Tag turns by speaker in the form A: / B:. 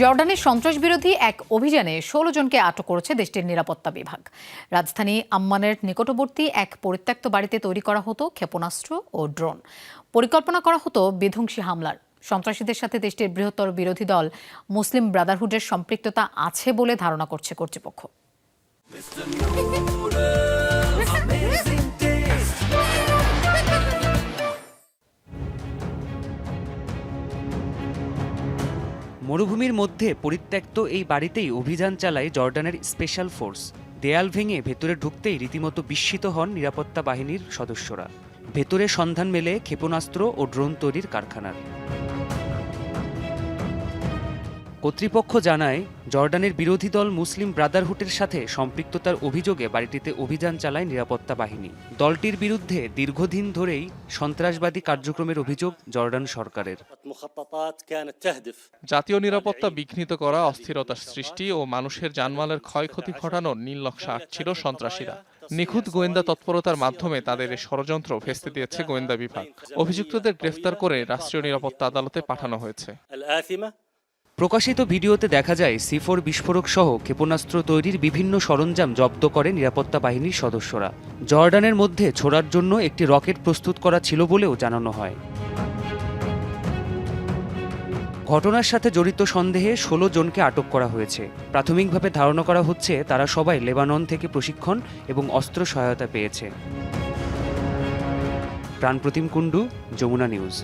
A: জর্ডানের সন্ত্রাস বিরোধী এক অভিযানে ষোলো জনকে আটক করেছে দেশটির নিরাপত্তা বিভাগ। রাজধানী আম্মানের নিকটবর্তী এক পরিত্যক্ত বাড়িতে তৈরি করা হতো ক্ষেপণাস্ত্র ও ড্রোন। পরিকল্পনা করা হতো বিধ্বংসী হামলার। সন্ত্রাসীদের সাথে দেশটির বৃহত্তর বিরোধী দল মুসলিম ব্রাদারহুডের সম্পৃক্ততা আছে বলে ধারণা করছে কর্তৃপক্ষ।
B: মরুভূমির মধ্যে পরিত্যক্ত এই বাড়িতেই অভিযান চালায় জর্ডানের স্পেশাল ফোর্স। দেয়াল ভেঙে ভেতরে ঢুকতেই রীতিমতো বিস্মিত হন নিরাপত্তা বাহিনীর সদস্যরা। ভেতরে সন্ধান মেলে ক্ষেপণাস্ত্র ও ড্রোন তৈরির কারখানার। কর্তৃপক্ষ জানায়, জর্ডানের বিরোধী দল মুসলিম ব্রাদারহুডের সাথে সম্পৃক্ততার অভিযোগে বাড়িটিতে অভিযান চালায় নিরাপত্তা বাহিনী। দলটির বিরুদ্ধে দীর্ঘদিন ধরেই সন্ত্রাসবাদী কার্যক্রমের অভিযোগ জর্ডান সরকারের।
C: জাতীয় নিরাপত্তা বিঘ্নিত করা, অস্থিরতার সৃষ্টি ও মানুষের জানমালের ক্ষয়ক্ষতি ঘটানোর নীলনকশা আঁকছিল সন্ত্রাসীরা। নিখুঁত গোয়েন্দা তৎপরতার মাধ্যমে তাদের ষড়যন্ত্র ভেস্তে দিয়েছে গোয়েন্দা বিভাগ। অভিযুক্তদের গ্রেফতার করে রাষ্ট্রীয় নিরাপত্তা আদালতে পাঠানো হয়েছে।
B: প্রকাশিত ভিডিওতে দেখা যায় সিফোর বিস্ফোরক সহ ক্ষেপণাস্ত্র তৈরির বিভিন্ন সরঞ্জাম জব্দ করে নিরাপত্তা বাহিনীর সদস্যরা। জর্ডানের মধ্যে ছোড়ার জন্য একটি রকেট প্রস্তুত করা ছিল বলেও জানানো হয়। ঘটনার সাথে জড়িত সন্দেহে ষোলো জনকে আটক করা হয়েছে। প্রাথমিকভাবে ধারণা করা হচ্ছে, তারা সবাই লেবানন থেকে প্রশিক্ষণ এবং অস্ত্র সহায়তা পেয়েছে। প্রাণপ্রতিম কুণ্ডু, যমুনা নিউজ।